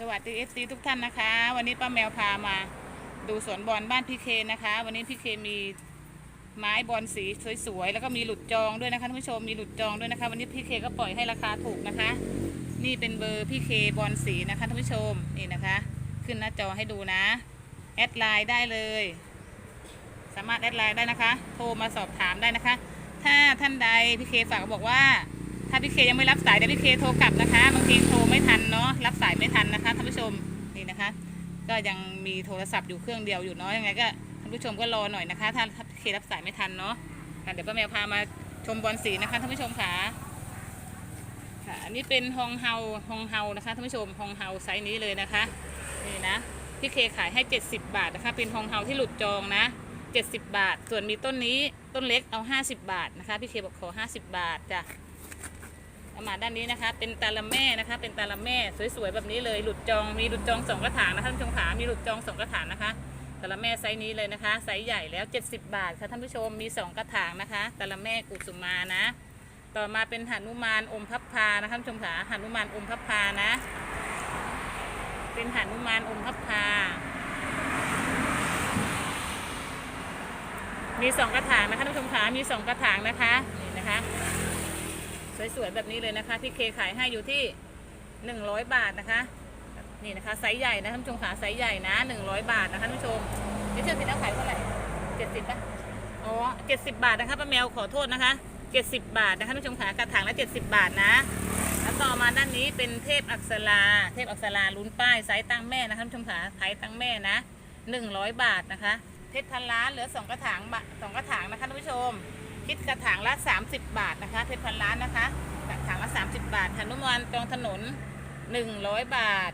สวัสดีเอฟซีทุกท่านนะคะ วันนี้ป้าแมวพามาดูสวนบอลบ้านพี่เคนะคะ วันนี้พี่เคมีไม้บอลสีสวยๆแล้วก็มีหลุดจองด้วยนะคะท่านผู้ชมมีหลุดจองด้วยนะคะ วันนี้พี่เคก็ปล่อยให้ราคาถูกนะคะ นี่เป็นเบอร์พี่เคบอลสีนะคะท่านผู้ชมนี่นะคะ ขึ้นหน้าจอให้ดูนะแอดไลน์ได้เลย สามารถแอดไลน์ได้นะคะ โทรมาสอบถามได้นะคะ ถ้าท่านใดพี่เคฝากบอกว่า ถ้าพี่เคยังไม่รับสายเดี๋ยวพี่เคโทรกลับนะคะบางทีโทรไม่ทันเนาะรับสายไม่ทันนะคะท่านผู้ชมนี่นะคะ ก็ยังมีโทรศัพท์อยู่เครื่องเดียวอยู่เนาะยังไงก็ท่านผู้ชมก็รอหน่อยนะคะ ถ้าพี่เครับสายไม่ทันเนาะเดี๋ยวป้าแมวพามาชมบอลสีนะคะท่านผู้ชมค่ะค่ะอันนี้เป็นฮองเฮาฮองเฮานะคะท่านผู้ชมฮองเฮาไซส์นี้เลยนะคะนี่นะพี่เคขายให้ 70 บาทนะคะ เป็นฮองเฮาที่หลุดจองนะ 70 บาท ส่วนมีต้นนี้ต้นเล็กเอา 50 บาทนะคะพี่เคบอกขอ 50 บาทจ้ะ มาด้านนี้นะคะ เป็นตาละแม่นะคะ เป็นตาละแม่สวยๆแบบนี้เลยหลุดจองมีหลุดจองสองกระถางนะคะท่านผู้ชมขามีหลุดจองสองกระถางนะคะตาละแม่ไซส์นี้เลยนะคะไซส์ใหญ่แล้ว 70 บาทค่ะท่านผู้ชมมีสองกระถางนะคะตาละแม่กุสุมานะ ต่อมาเป็นหนุมานอมพับพานะคะท่านผู้ชมขาหนุมานอมพับพานะ เป็นหนุมานอมพับพามีสองกระถางนะคะท่านผู้ชมขามีสองกระถางนะคะนี่นะคะ สวยๆแบบนี้เลยนะคะพี่เคขายให้อยู่ที่ 100 บาทนะคะ นี่นะคะไซส์ใหญ่นะท่านผู้ชมขาไซส์ใหญ่นะ 100 บาทนะคะท่านผู้ชมนี่เชื่อสินแล้วขายเท่าไหร่70ป่ะอ๋อ70 บาทนะคะป้าแมวขอโทษนะคะ 70 บาทนะคะท่านผู้ชมขากระถางละ 70 บาทนะแล้วต่อมาด้านนี้เป็นเทพอักษรา เทพอักษราลุ้นป้ายไซส์ตั้งแม่นะคะท่านผู้ชมขาไซส์ตั้งแม่นะ 100 บาทนะคะ เพชรพันล้านเหลือสองกระถางบะสองกระถางนะคะท่านผู้ชม คิดกระถางละ 30 บาทนะคะ เพชรพันล้านนะคะ กระถางละ 30 บาทหนุมานจองถนน 100 บาท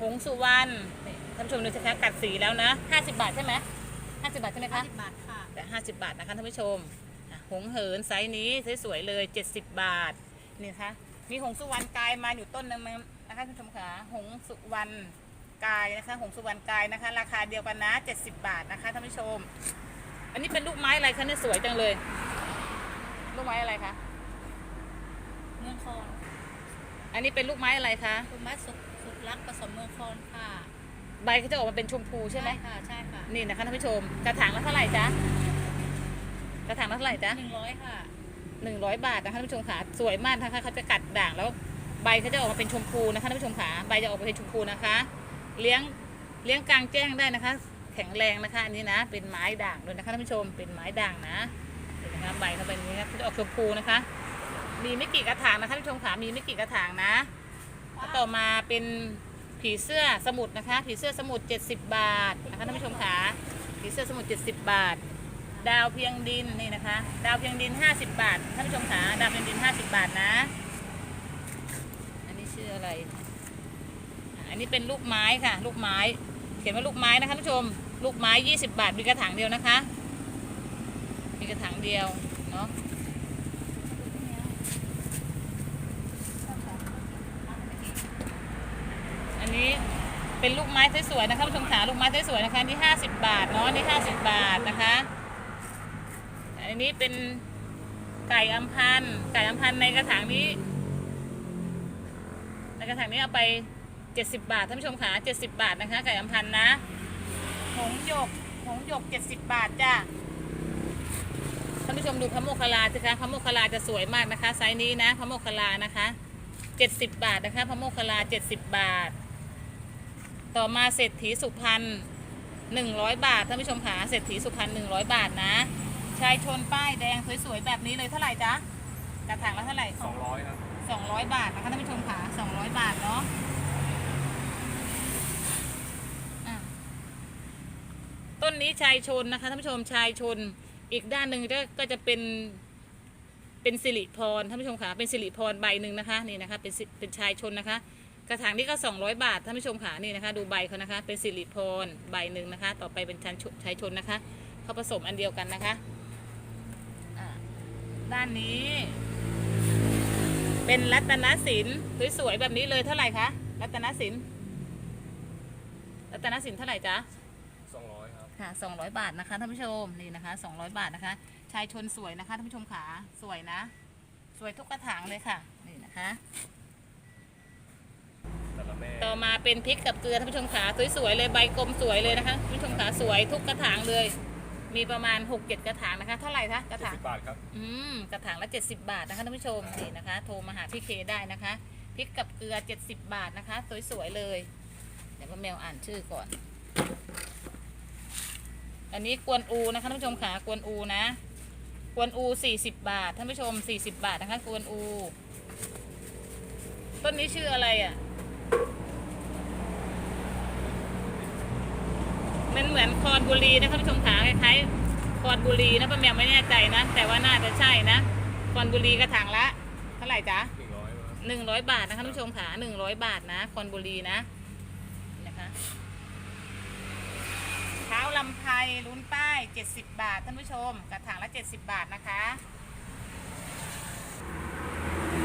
หงสุวรรณนี่ท่านผู้ชมดูสิคะกัดสีแล้วนะ 50 บาทใช่ไหม50 บาทใช่ไหมคะ50บาทค่ะแต่50 บาทนะคะท่านผู้ชมอะหงเหินไซส์นี้สวยๆเลย 70 บาทนี่นะคะมีหงสุวรรณกายมาอยู่ต้นนึงนะคะท่านผู้ชมค่ะหงสุวรรณกายนะคะหงสุวรรณกายนะคะ ราคาเดียวกันนะ 70 บาทนะคะท่านผู้ชม อันนี้เป็นลูกไม้อะไรคะเนี่ยสวยจังเลย ลูกไม้อะไรคะเมืองคอนอันนี้เป็นลูกไม้อะไรคะคุณมัดสุดสุดรักผสมเมืองคอนค่ะ ใบเขาจะออกมาเป็นชมพูใช่ไหมค่ะใช่ค่ะนี่นะคะท่านผู้ชมกระถางละเท่าไหร่จ๊ะกระถางละเท่าไหร่จ๊ะหนึ่งร้อยค่ะหนึ่งร้อยบาทนะคะท่านผู้ชมขาสวยมากนะคะเขาจะกัดด่างแล้วใบเขาจะออกมาเป็นชมพูนะคะท่านผู้ชมขาใบจะออกมาเป็นชมพูนะคะ เลี้ยงเลี้ยงกลางแจ้งได้นะคะ แข็งแรงนะคะอันนี้นะ เป็นไม้ด่างด้วยนะคะท่านผู้ชมเป็นไม้ด่างนะเห็นไหมคะใบเขาเป็นอย่างนี้นะเขาจะออกชมพูนะคะ มีไม่กี่กระถางนะคะท่านผู้ชมขามีไม่กี่กระถางนะต่อมาเป็นผีเสื้อสมุดนะคะ ผีเสื้อสมุด 70 บาทนะคะท่านผู้ชมขาผีเสื้อสมุด 70 บาท ดาวเพียงดินนี่นะคะ ดาวเพียงดิน 50 บาทท่านผู้ชมขาดาวเพียงดิน 50 บาทนะ อันนี้ชื่ออะไร อันนี้เป็นลูกไม้ค่ะ ลูกไม้ เขียนว่าลูกไม้นะคะท่านผู้ชม ลูกไม้ 20 บาท มีกระถางเดียวนะคะ มีกระถางเดียว เนาะอันนี้เป็นลูกไม้สวยๆนะคะผู้ชมขาลูกไม้สวยๆนะคะนี่ห้าสิบบาทเนาะนี่ห้าสิบบาทนะคะ อันนี้เป็นไก่อัมพันไก่อัมพันในกระถางนี้ ในกระถางนี้เอาไป เจ็ดสิบบาทท่านผู้ชมขาเจ็ดสิบบาทนะคะไก่อัมพันธ์นะ หงส์หยก หงส์หยกเจ็ดสิบบาทจ้ะท่านผู้ชมดูพระโมคคัลลาสิคะพระโมคคัลลาจะสวยมากนะคะ ไซส์นี้นะพระโมคคัลลานะคะเจ็ดสิบบาทนะคะพระโมคคัลลาเจ็ดสิบบาท ต่อมาเศรษฐีสุพรรณหนึ่งร้อยบาทท่านผู้ชมขาเศรษฐีสุพรรณหนึ่งร้อยบาทนะชายชนป้ายแดงสวยๆแบบนี้เลยเท่าไหร่จ๊ะกระถางละเท่าไหร่สองร้อยครับสองร้อยบาทนะคะท่านผู้ชมขาสองร้อยบาทเนาะอะ ต้นนี้ชายชนนะคะท่านผู้ชมชายชน อีกด้านหนึ่งก็จะเป็นเป็นสิริพรท่านผู้ชมขาเป็นสิริพรใบหนึ่งนะคะนี่นะคะเป็นเป็นชายชนนะคะ กระถางนี้ก็ 200 บาทท่านผู้ชมขานี่นะคะดูใบเขานะคะ เป็นสิริพรใบหนึ่งนะคะ ต่อไปเป็นชายชนชายชนนะคะเขาผสมอันเดียวกันนะคะด้านนี้ เป็นรัตนสินสวยๆแบบนี้เลยเท่าไหร่คะรัตนสินรัตนสินเท่าไหร่จ๊ะ ครับค่ะ 200 บาทนะคะท่านผู้ชมนี่นะคะ 200 บาทนะคะ ชายชนสวยนะคะท่านผู้ชมขาสวยนะ สวยทุกกระถางเลยค่ะนี่นะคะแต่ละแม่ต่อต่อมาเป็นพริกกับเกลือท่านผู้ชมขาสวยๆเลยใบกลมสวยเลยนะคะท่านผู้ชมขาสวยทุกกระถางเลย มีประมาณ6กเจ็ดกระถางนะคะ เท่าไหร่คะกระถางสิบบาทครับอืมกระถางละ 70 บาทนะคะท่านผู้ชมนี่นะคะ โทรมาหาพี่เคได้นะคะพริกกับเกลือ 70 บาทนะคะ สวยๆเลยเดี๋ยวป้าแมวอ่านชื่อก่อน อันนี้กวนอูนะคะท่านผู้ชมขากวนอูนะกวนอู40บาทท่านผู้ชม40บาทนะคะกวนอู ต้นนี้ชื่ออะไรอะ่ะมันเหมือนคอนบุรีนะคะท่านผู้ชมขาคล้ายๆคอนบุรีนะป้าแมวไม่แน่ใจนะ แต่ว่าน่าจะใช่นะคอนบุรีกระถางละเท่าไหร่จ๊ะหนึ่งร้อยบาทหนึ่งร้อยบาทนะคะท่านผู้ชมขาหนึ่งร้อยบาทนะคอนบุรีนะนะคะเท้า ลำไพรลุ้นป้ายเจ็ดสิบบาท ท่านผู้ชมกระถางละเจ็ดสิบบาทนะคะ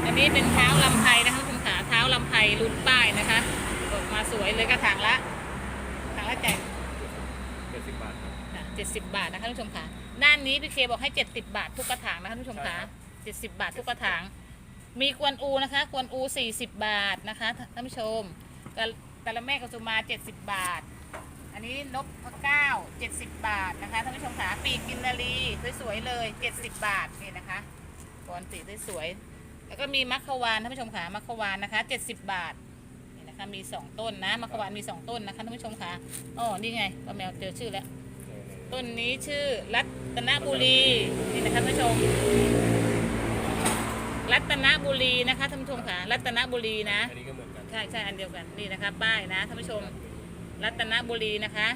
อันนี้เป็นเท้าลำไพรนะคะท่านผู้ชมขาเท้าลำไพรลุ้นป้ายนะคะออกมาสวยเลยกระถางละกระถางละแจกเจ็ดสิบบาทครับ เจ็ดสิบบาทนะคะท่านผู้ชมค่ะด้านนี้พี่เคบอกให้เจ็ดสิบบาททุกกระถางนะคะท่านผู้ชมค่ะเจ็ดสิบบาททุกกระถาง มีกวนอูนะคะกวนอูสี่สิบบาทนะคะท่านผู้ชมกะกะละแม่กบสุมาเจ็ดสิบบาท อันนี้นกพะเก้าเจ็ดสิบบาทนะคะท่านผู้ชมค่ะปีกกินนารีสวยๆเลยเจ็ดสิบบาทนี่นะคะกอนสีสวยๆแล้วก็มีมัคควานท่านผู้ชมค่ะมัคควานนะคะเจ็ดสิบบาทนี่นะคะมีสองต้นนะมัคควานมีสองต้นนะคะท่านผู้ชมค่ะอ๋อนี่ไงป้าแมวเจอชื่อแล้วต้นนี้ชื่อรัตนบุรีนี่นะคะท่านผู้ชม รัตนบุรีนะคะท่านผู้ชมค่ะรัตนบุรีนะอันนี้ก็เหมือนกันใช่ใช่อันเดียวกันนี่นะคะป้ายนะท่านผู้ชม รัตนบุรีนะคะ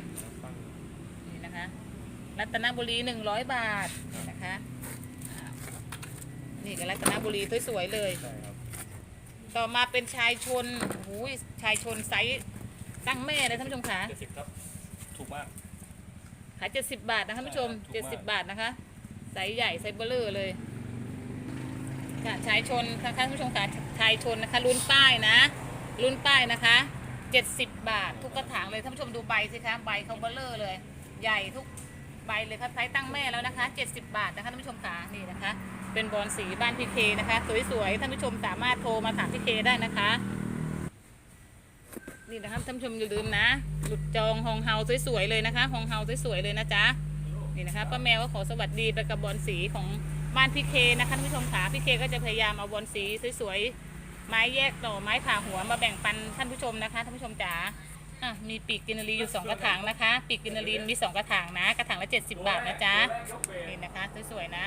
ตั้งนี่นะคะ รัตนบุรีหนึ่งร้อยบาทนี่นะคะอ้าวนี่ก็รัตนบุรีสวยๆเลย ใช่ครับต่อมาเป็นชายชนโอ้โหชายชนไซส์ตั้งแม่เลยท่านผู้ชมค่ะเจ็ดสิบครับ ถูกมาก ขายเจ็ดสิบบาทนะคะท่านผู้ชมถูเจ็ดกสิบมากบาทนะคะไซส์ใหญ่ไซส์เบลเลอร์เลยค่ะชายชนนะคะท่านผู้ชมค่ะชายชนนะคะรุ่นป้ายนะรุ่นป้ายนะคะ เจ็ดสิบบาท ทุกกระถางเลยท่านผู้ชมดูใบสิคะใบเขาเบลเลอร์เลย ใหญ่ทุกใบเลยครับไซส์ตั้งแม่แล้วนะคะเจ็ดสิบบาทนะคะท่านผู้ชมค่ะนี่นะคะ เป็นบอลสีบ้านพีเคนะคะ สวยๆท่านผู้ชมสามารถโทรมาถามพีเคได้นะคะนี่นะครับท่านผู้ชมอย่าลืมนะ หลุดจองฮองเฮาสวยๆเลยนะคะฮองเฮาสวยๆเลยนะจ๊ะนี่นะคะป้าแมวก็ขอสวัสดีไปกับบอลสีของบ้านพี่เคนะคะท่านผู้ชมขาพี่เคก็จะพยายามเอาบอลสีสวยๆ ไม้แยกต่อไม้ผ่าหัวมาแบ่งปันท่านผู้ชมนะคะท่านผู้ชมจ๋าอะมีปีกกินารีอยู่สองกระถางนะคะ ปีกกินารีมีสองกระถางนะ กระถางละเจ็ดสิบบาทนะจ๊ะนี่นะคะสวยๆนะ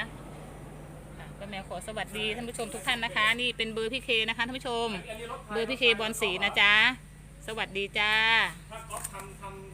อะป้าแมวขอสวัสดีท่านผู้ชมทุกท่านนะคะ นี่เป็นเบอร์พี่เคนะคะท่านผู้ชม เบอร์พี่เคบอลสีนะจ๊ะสวัสดีจ้าถ้าก๊อฟทำ